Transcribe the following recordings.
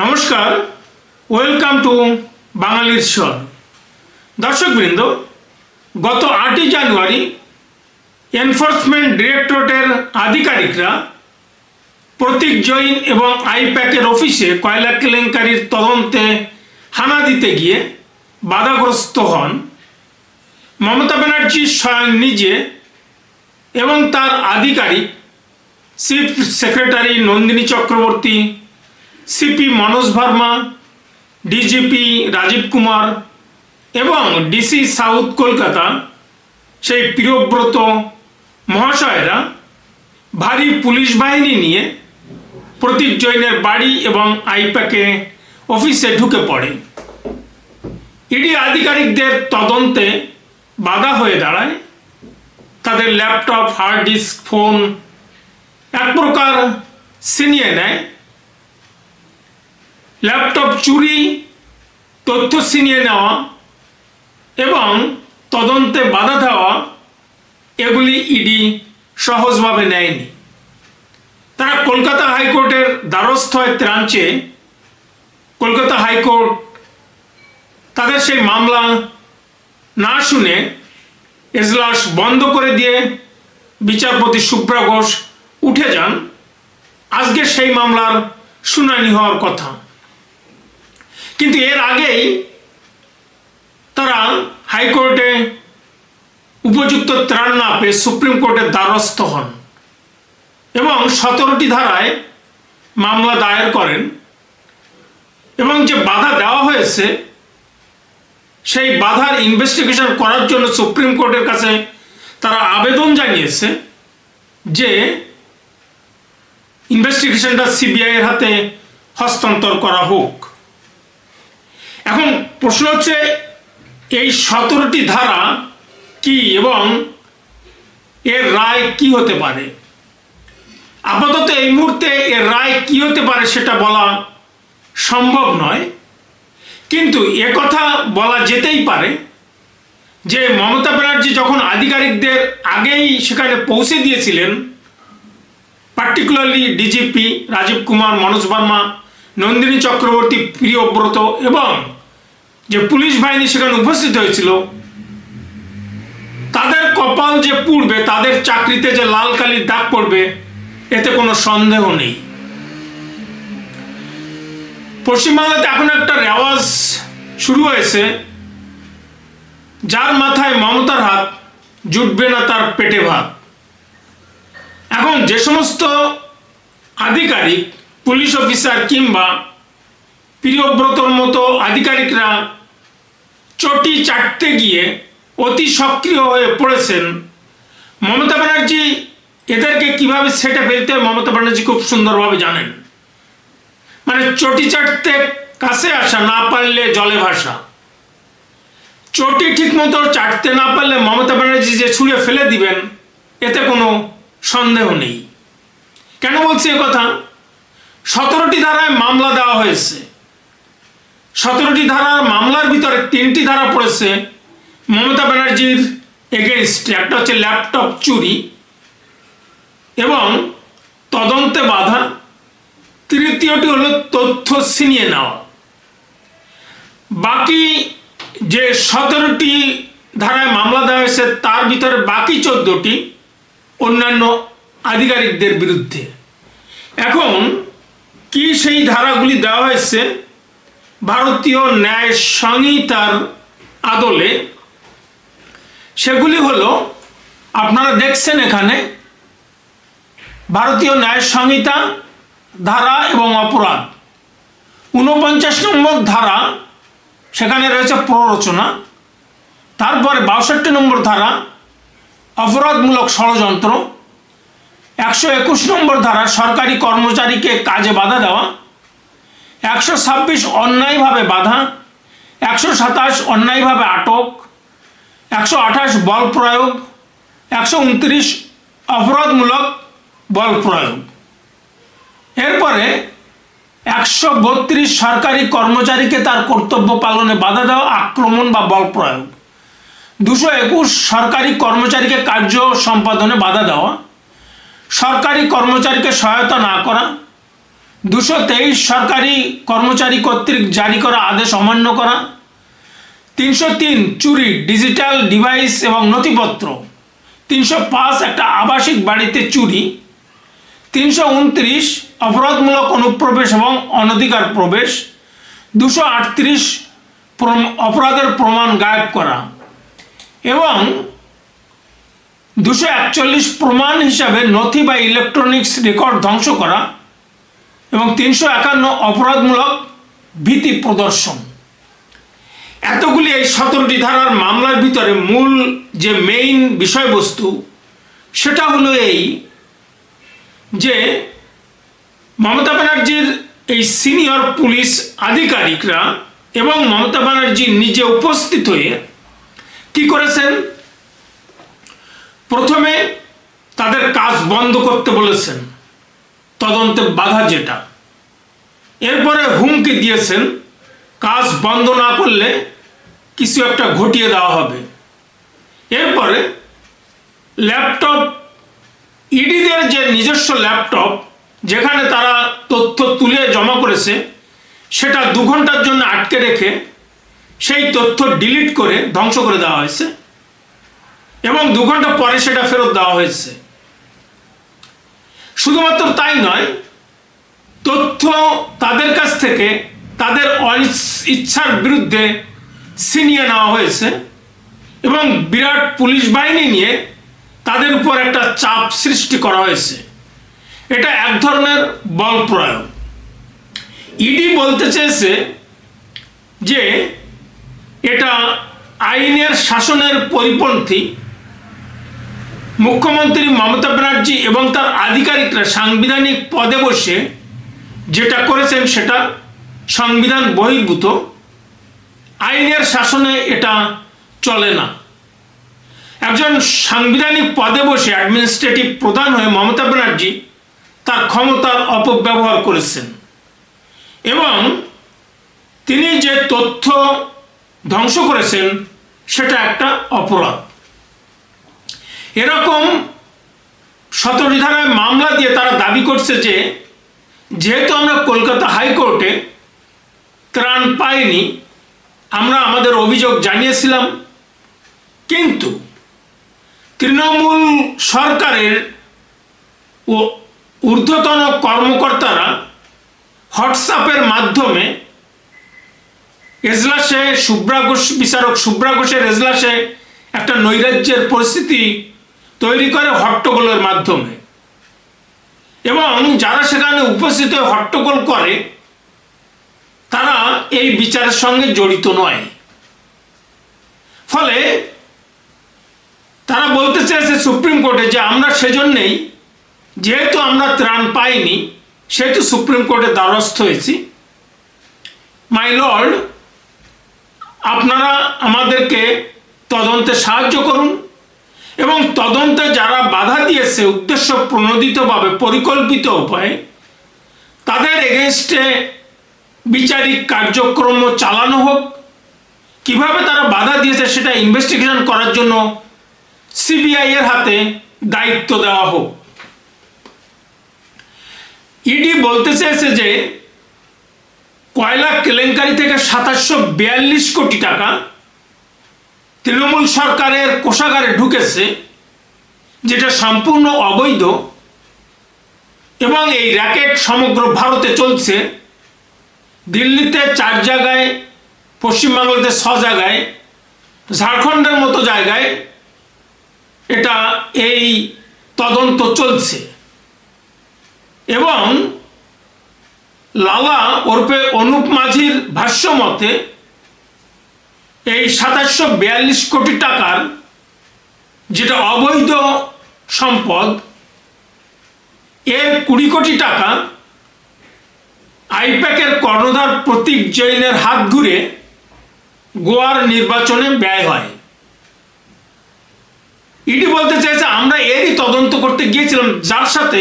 নমস্কার welcome to বাঙালির স্বর। দর্শকবৃন্দ, গত আটই জানুয়ারি এনফোর্সমেন্ট ডিরেক্টরেটের আধিকারিকরা প্রতীক জৈন এবং আইপ্যাকের অফিসে কয়লা কেলেঙ্কারির তদন্তে হানা দিতে গিয়ে বাধাগ্রস্ত হন। মমতা ব্যানার্জি স্বয়ং নিজে এবং তার আধিকারিক chief secretary Nandini Chakraborty CP Manoj Verma DGP Rajeev Kumar এবং ডিসি সাউথ কলকাতা, সেই প্রিয়ব্রত মহাশয়েরা ভারী পুলিশ বাহিনী নিয়ে প্রতীক জৈনের বাড়ি এবং আইপ্যাকে অফিসে ঢুকে পড়ে। ইডি আধিকারিকদের তদন্তে বাধা হয়ে দাঁড়ায়। তাদের ল্যাপটপ, হার্ড ডিস্ক, ফোন এক প্রকার ছিনিয়ে নেয়। ল্যাপটপ চুরি, তথ্য ছিনিয়ে নেওয়া এবং তদন্তে বাধা দেওয়া, এগুলি ইডি সহজভাবে নেয়নি। তারা কলকাতা হাইকোর্টের দ্বারস্থ হয় ত্রাঞ্চে কলকাতা হাইকোর্ট তাদের সেই মামলা না শুনে এজলাস বন্ধ করে দিয়ে বিচারপতি সুব্রা ঘোষ উঠে যান। আজকে সেই মামলার শুনানি হওয়ার কথা। কিন্তু এর আগেই তারা হাইকোর্টে উপযুক্ত ত্রাণ না পেয়ে সুপ্রিম কোর্টের দ্বারস্থ হন এবং সতেরোটি ধারায় মামলা দায়ের করেন এবং যে বাধা দেওয়া হয়েছে, সেই বাধার ইনভেস্টিগেশন করার জন্য সুপ্রিম কোর্টের কাছে তারা আবেদন জানিয়েছে যে ইনভেস্টিগেশনটা সিবিআই এর হাতে হস্তান্তর করা হোক। এখন প্রশ্ন হচ্ছে, এই সতেরোটি ধারা কি এবং এর রায় কি হতে পারে? আপাতত এই মুহূর্তে এর রায় কি হতে পারে সেটা বলা সম্ভব নয়। কিন্তু এ কথা বলা যেতেই পারে যে মমতা ব্যানার্জি যখন আধিকারিকদের আগেই সেখানে পৌঁছে দিয়েছিলেন, পার্টিকুলারলি ডিজিপি রাজীব কুমার, মনোজ বর্মা নন্দিনী চক্রবর্তী প্রিয়ব্রত এবং যে পুলিশ বাহিনী সেখানে উপস্থিত হয়েছিল, তাদের কপাল যে পুড়বে, তাদের চাকরিতে যে লাল কালির দাগ পড়বে, এতে কোনো সন্দেহ নেই। পশ্চিমবাংলাতে এখন একটা রেওয়াজ শুরু হয়েছে, যার মাথায় মমতার হাত, জুটবে না তার পেটে ভাত। এখন যে সমস্ত আধিকারিক পুলিশ অফিসার কিংবা প্রিয়ব্রতর মতো আধিকারিকরা চটি চাটতে গিয়ে অতি সক্রিয় হয়ে পড়েছেন। মমতা ব্যানার্জি এদেরকে কীভাবে সেটে ফেলতে মমতা ব্যানার্জি খুব সুন্দরভাবে জানেন। মানে চটি চাটতে কাছে আসা না পারলে জলে ভাসা। চটি ঠিক মতো চাটতে না পারলে মমতা ব্যানার্জি যে ছুঁড়ে ফেলে দিবেন, এতে কোনো সন্দেহ নেই। কেন বলছি কথা? সতেরোটি ধারায় মামলা দেওয়া হয়েছে। সতেরোটি ধারার মামলার ভিতরে তিনটি ধারা পড়েছে মমতা ব্যানার্জির এগেনস্টে একটা হচ্ছে ল্যাপটপ চুরি এবং তদন্তে বাধা, তৃতীয়টি হলো তথ্য ছিনিয়ে নেওয়া। বাকি যে সতেরোটি ধারায় মামলা দেওয়া হয়েছে, তার ভিতরে বাকি চোদ্দটি অন্যান্য আধিকারিকদের বিরুদ্ধে। এখন কি সেই ধারাগুলি দেওয়া হয়েছে? ভারতীয় ন্যায় সংহিতার আদলে। সেগুলি হলো, আপনারা দেখছেন এখানে, ভারতীয় ন্যায় সংহিতা, ধারা এবং অপরাধ। ঊনপঞ্চাশ নম্বর ধারা, সেখানে রয়েছে প্ররোচনা। তারপরে বাষট্টি নম্বর ধারা, অপরাধমূলক ষড়যন্ত্র। একশো একুশ নম্বর ধারা সরকারি কর্মচারীকে কাজে বাধা দেওয়া, একশো ছাব্বিশ অন্যায়ভাবে বাধা, একশো সাতাশ অন্যায়ভাবে আটক, একশো আঠাশ বল প্রয়োগ, একশো উনত্রিশ অপরাধমূলক বল প্রয়োগ। এরপরে একশো বত্রিশ সরকারি কর্মচারীকে তার কর্তব্য পালনে বাধা দেওয়া, আক্রমণ বা বল প্রয়োগ। দুশো একুশ সরকারি কর্মচারীকে কার্য সম্পাদনে বাধা দেওয়া সরকারি কর্মচারীকে সহায়তা না করা, দুশো তেইশ সরকারি কর্মচারী কর্তৃক জারি করা আদেশ অমান্য করা, তিনশো তিন চুরি, ডিজিটাল ডিভাইস এবং নথিপত্র, তিনশো পাঁচ একটা আবাসিক বাড়িতে চুরি, তিনশো উনত্রিশ অপরাধমূলক অনুপ্রবেশ এবং অনধিকার প্রবেশ, দুশো আটত্রিশ অপরাধের প্রমাণ গায়েব করা এবং দুশো একচল্লিশ প্রমাণ হিসাবে নথি বা ইলেকট্রনিক্স রেকর্ড ধ্বংস করা এবং তিনশো একান্ন অপরাধমূলক ভীতি প্রদর্শন। এতগুলি এই সতেরোটি ধারার মামলার ভিতরে মূল যে মেইন বিষয়বস্তু, সেটা হলো এই যে মমতা ব্যানার্জির এই সিনিয়র পুলিশ আধিকারিকরা এবং মমতা ব্যানার্জি নিজে উপস্থিত হয়ে কি করেছেন? প্রথমে তাদের কাজ বন্ধ করতে বলেছেন। তদন্তে বাধা যেটা। এরপরে হুমকি দিয়েছেন, কাজ বন্ধ না করলে কিছু একটা ঘটিয়ে দেওয়া হবে। এরপরে ল্যাপটপ, ইডিদের যে নিজস্ব ল্যাপটপ, যেখানে তারা তথ্য তুলে জমা করেছে, সেটা দু ঘণ্টার জন্য আটকে রেখে সেই তথ্য ডিলিট করে ধ্বংস করে দেওয়া হয়েছে। এবং দু ঘণ্টা পরে সেটা ফেরত দেওয়া হয়েছে। শুধুমাত্র তাই নয়, তথ্য তাদের কাছ থেকে, তাদের ইচ্ছার বিরুদ্ধে ছিনিয়ে নেওয়া হয়েছে এবং বিরাট পুলিশ বাহিনী নিয়ে তাদের উপর একটা চাপ সৃষ্টি করা হয়েছে। এটা এক ধরনের বল প্রয়োগ। ইডি বলতে চেয়েছে যে এটা আইনের শাসনের পরিপন্থী মুখ্যমন্ত্রী মমতা ব্যানার্জি এবং তার আধিকারিকরা সাংবিধানিক পদে বসে যেটা করেছেন সেটা সংবিধান বহির্ভূত। আইনের শাসনে এটা চলে না। একজন সাংবিধানিক পদে বসে অ্যাডমিনিস্ট্রেটিভ প্রধান হয়ে মমতা ব্যানার্জি তার ক্ষমতার অপব্যবহার করেছেন। এবং তিনি যে তথ্য ধ্বংস করেছেন সেটা একটা অপরাধ। এরকম সতেরোটি ধারায় মামলা দিয়ে তারা দাবি করছে যে, যেহেতু আমরা কলকাতা হাইকোর্টে ত্রাণ পাইনি, আমরা আমাদের অভিযোগ জানিয়েছিলাম, কিন্তু তৃণমূল সরকারের ও ঊর্ধ্বতন কর্মকর্তারা হোয়াটসঅ্যাপের মাধ্যমে এজলাসে শুভ্রা ঘোষ বিচারক শুভ্রা ঘোষের এজলাসে একটা নৈরাজ্যের পরিস্থিতি তৈরি করে হট্টগোলের মাধ্যমে। এবং যারা সেখানে উপস্থিত হয়ে হট্টগোল করে, তারা এই বিচারের সঙ্গে জড়িত নয়। ফলে তারা বলতে চেয়েছে সুপ্রিম কোর্টে যে আমরা সেজন্যেই, যেহেতু আমরা ত্রাণ পাইনি, সেহেতু সুপ্রিম কোর্টের দ্বারস্থ হয়েছি। মাই লর্ড, আপনারা আমাদেরকে তদন্তে সাহায্য করুন। এবং তদন্তে যারা বাধা দিয়েছে উদ্দেশ্য প্রণোদিতভাবে পরিকল্পিত উপায়ে, তাদের এগেনস্টে বিচারিক কার্যক্রম চালানো হোক। কীভাবে তারা বাধা দিয়েছে সেটা ইনভেস্টিগেশন করার জন্য সিবিআই এর হাতে দায়িত্ব দেওয়া হোক। ইডি বলতে চেয়েছে যে, কয়লা কেলেঙ্কারি থেকে সাতাশশো বিয়াল্লিশ কোটি টাকা তৃণমূল সরকারের কোষাগারে ঢুকেছে, যেটা সম্পূর্ণ অবৈধ, এবং এই র্যাকেট সমগ্র ভারতে চলছে। দিল্লিতে চার জায়গায় পশ্চিমবাংলাতে ছ জায়গায়, ঝাড়খণ্ডের মতো জায়গায় এটা এই তদন্ত চলছে। এবং লালা ওরফে অনুপ মাঝির ভাষ্য মতে এই সাতাশশো বিয়াল্লিশ কোটি টাকার যেটা অবৈধ সম্পদ, এর কুড়ি কোটি টাকা আইপ্যাকের কর্ণধার প্রতীক জৈনের হাত ঘুরে গোয়ার নির্বাচনে ব্যয় হয়। ইডি বলতে চাইছে, আমরা এরই তদন্ত করতে গিয়েছিলাম, যার সাথে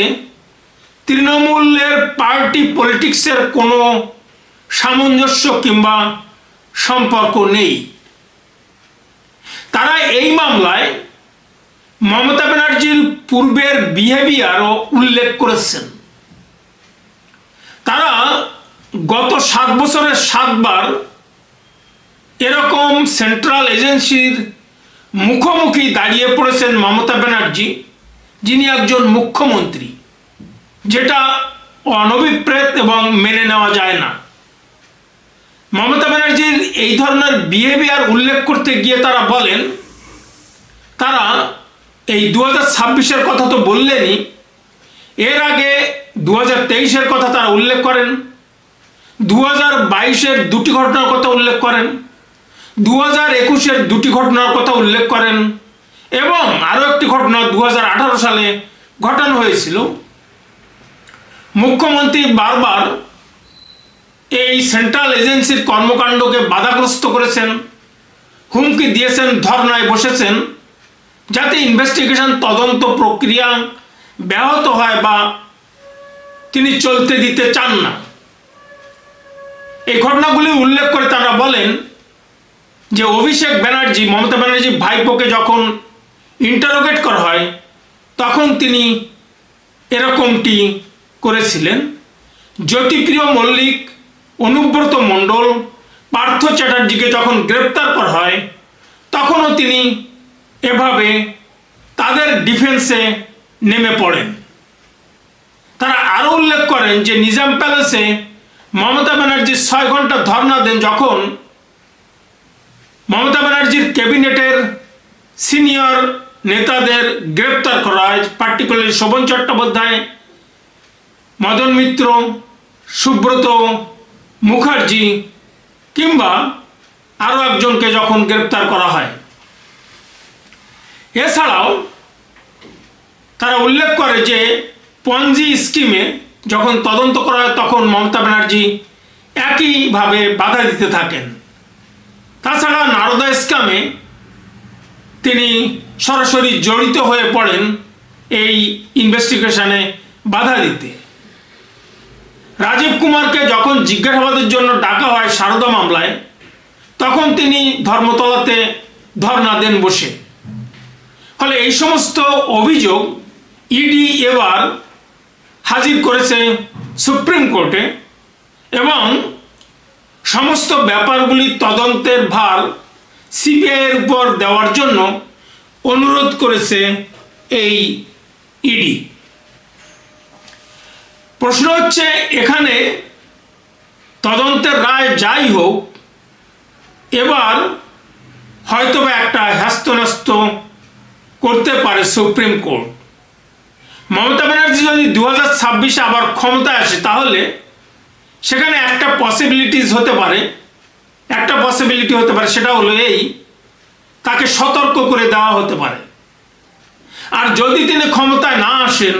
তৃণমূলের পার্টি পলিটিক্সের কোনো সামঞ্জস্য কিংবা সম্পর্ক নেই। তারা এই মামলায় মমতা ব্যানার্জির পূর্বের বিহেভিয়ারও উল্লেখ করেছেন। তারা গত সাত বছরের সাতবার এরকম সেন্ট্রাল এজেন্সির মুখোমুখি দাঁড়িয়ে পড়েছেন মমতা ব্যানার্জি, যিনি একজন মুখ্যমন্ত্রী, যেটা অনভিপ্রেত এবং মেনে নেওয়া যায় না। মমতা ব্যানার্জির এই ধরনের বিহেভিয়ার উল্লেখ করতে গিয়ে তারা বলেন, তারা এই দু হাজার কথা তো বললেনই, এর আগে দু হাজার কথা তারা উল্লেখ করেন দু হাজার বাইশের দুটি ঘটনার কথা উল্লেখ করেন দু হাজার একুশের দুটি ঘটনার কথা উল্লেখ করেন এবং আরও একটি ঘটনা দু হাজার আঠারো সালে ঘটানো হয়েছিল। মুখ্যমন্ত্রী বারবার এই সেন্ট্রাল এজেন্সির কর্মকাণ্ডকে বাধাগ্রস্ত করেছেন, হুমকি দিয়েছেন, ধর্নায় বসেছেন, যাতে ইনভেস্টিগেশন তদন্ত প্রক্রিয়া ব্যাহত হয় বা তিনি চলতে দিতে চান না। এই ঘটনাগুলি উল্লেখ করে তারা বলেন যে অভিষেক ব্যানার্জি, মমতা ব্যানার্জি ভাইপোকে যখন ইন্টারোগেট করা হয়, তখন তিনি এরকমটি করেছিলেন, জ্যোতিপ্রিয় মল্লিক অনুব্রত মণ্ডল, পার্থ চ্যাটার্জিকে যখন গ্রেপ্তার করা হয়, তখনও তিনি এভাবে তাদের ডিফেন্সে নেমে পড়েন। তারা আরও উল্লেখ করেন যে নিজাম প্যালেসে মমতা ব্যানার্জি ছয় ঘণ্টা ধর্ণা দেন যখন মমতা ব্যানার্জির ক্যাবিনেটের সিনিয়র নেতাদের গ্রেপ্তার করা হয় পার্টিকুলারলি শোভন চট্টোপাধ্যায়, মদন মিত্র, সুব্রত মুখার্জি কিংবা আরও একজনকে যখন গ্রেপ্তার করা হয়। এছাড়াও তারা উল্লেখ করে যে পঞ্জি স্কিমে যখন তদন্ত করা হয়, তখন মমতা ব্যানার্জি একইভাবে বাধা দিতে থাকেন। তাছাড়া নারদা স্কামে তিনি সরাসরি জড়িত হয়ে পড়েন এই ইনভেস্টিগেশনে বাধা দিতে। রাজীব কুমারকে যখন জিজ্ঞাসাবাদের জন্য ডাকা হয় সারদা মামলায়, তখন তিনি ধর্মতলাতে ধর্ণা দেন বসে। ফলে এই সমস্ত অভিযোগ ইডি এবার হাজির করেছে সুপ্রিম কোর্টে এবং সমস্ত ব্যাপারগুলি তদন্তের ভার সিবিআইয়ের উপর দেওয়ার জন্য অনুরোধ করেছে এই ইডি। প্রশ্ন হচ্ছে, এখানে তদন্তের রায় যাই হোক, এবার হয়তোবা একটা হ্যাস্তন্যস্ত করতে পারে সুপ্রিম কোর্ট। মমতা ব্যানার্জি যদি দু হাজার ছাব্বিশে আবার ক্ষমতায় আসে, তাহলে সেখানে একটা পসিবিলিটিস হতে পারে। একটা পসিবিলিটি হতে পারে, সেটা হলো এই, তাকে সতর্ক করে দেওয়া হতে পারে। আর যদি তিনি ক্ষমতায় না আসেন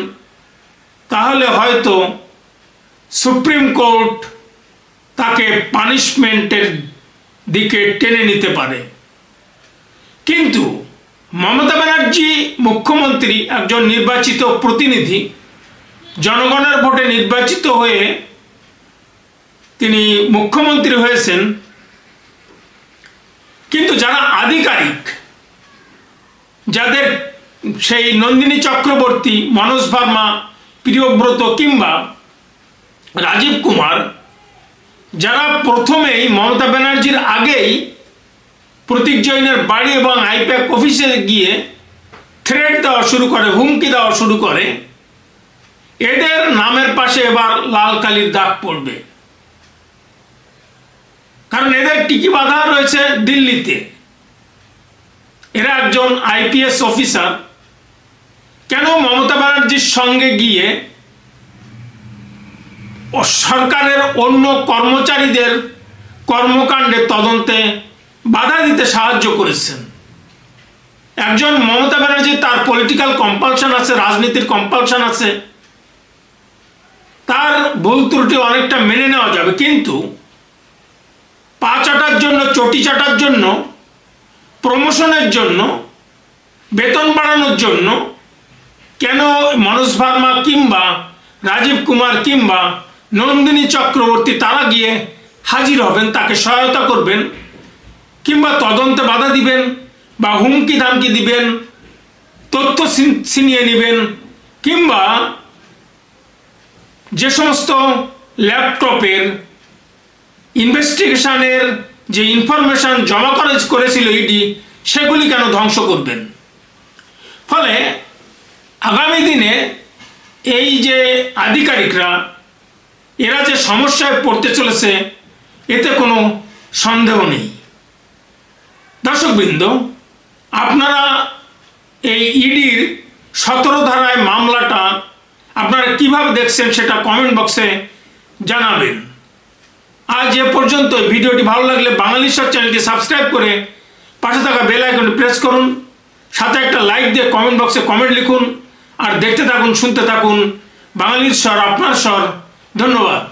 তাহলে হয়তো সুপ্রিম কোর্ট তাকে পানিশমেন্টের দিকে টেনে নিতে পারে। কিন্তু মমতা ব্যানার্জি মুখ্যমন্ত্রী একজন নির্বাচিত প্রতিনিধি, জনগণের ভোটে নির্বাচিত হয়ে তিনি মুখ্যমন্ত্রী হয়েছেন। কিন্তু যারা আধিকারিক, যাদের সেই নন্দিনী চক্রবর্তী, মনোজ ভার্মা প্রিয়ব্রত কিংবা রাজীব কুমার, যারা প্রথমেই মমতা ব্যানার্জির আগেই প্রতীক জৈনের বাড়ি এবং আইপ্যাক অফিসে গিয়ে থ্রেট দেওয়া শুরু করে, হুমকি দেওয়া শুরু করে, এদের নামের পাশে এবার লাল কালির দাগ পড়বে। কারণ এদের টিকি বাধা রয়েছে দিল্লিতে। এরা একজন আইপিএস অফিসার কেন মমতা ব্যানার্জির সঙ্গে গিয়ে সরকারের অন্য কর্মচারীদের কর্মকাণ্ডে তদন্তে বাধা দিতে সাহায্য করেছেন? একজন মমতা ব্যানার্জি তার পলিটিক্যাল কম্পালশন আছে, রাজনীতির কম্পালশন আছে। তার ভুল ত্রুটি অনেকটা মেনে নেওয়া যাবে, কিন্তু পা চাটার জন্য, চটি চাটার জন্য প্রমোশনের জন্য, বেতন বাড়ানোর জন্য কেন মনোজ ভার্মা কিংবা রাজীব কুমার কিংবা নন্দিনী চক্রবর্তী তারা গিয়ে হাজির হবেন, তাকে সহায়তা করবেন, কিংবা তদন্তে বাধা দিবেন বা হুমকি ধামকি দিবেন, তথ্য ছিনিয়ে নেবেন, কিংবা যে সমস্ত ল্যাপটপের ইনভেস্টিগেশনের যে ইনফরমেশন জমা করে করেছিল ইডি, সেগুলি কেন ধ্বংস করবেন? ফলে আগামী দিনে এই যে আধিকারিকরা, এরা যে সমস্যায় পড়তে চলেছে, এতে কোনো সন্দেহ নেই। দর্শকবৃন্দ, আপনারা এই ইডির সতেরো ধারায় মামলাটা আপনারা কীভাবে দেখছেন সেটা কমেন্ট বক্সে জানাবেন। আজ এ পর্যন্ত ভিডিওটি ভালো লাগলে বাঙালি সব চ্যানেলটি সাবস্ক্রাইব করে পাশে থাকা বেল আইকনটি প্রেস করুন, সাথে একটা লাইক দিয়ে কমেন্ট বক্সে কমেন্ট লিখুন। আর দেখতে থাকুন শুনতে থাকুন। বাঙালির স্বর আপনার স্বর। ধন্যবাদ।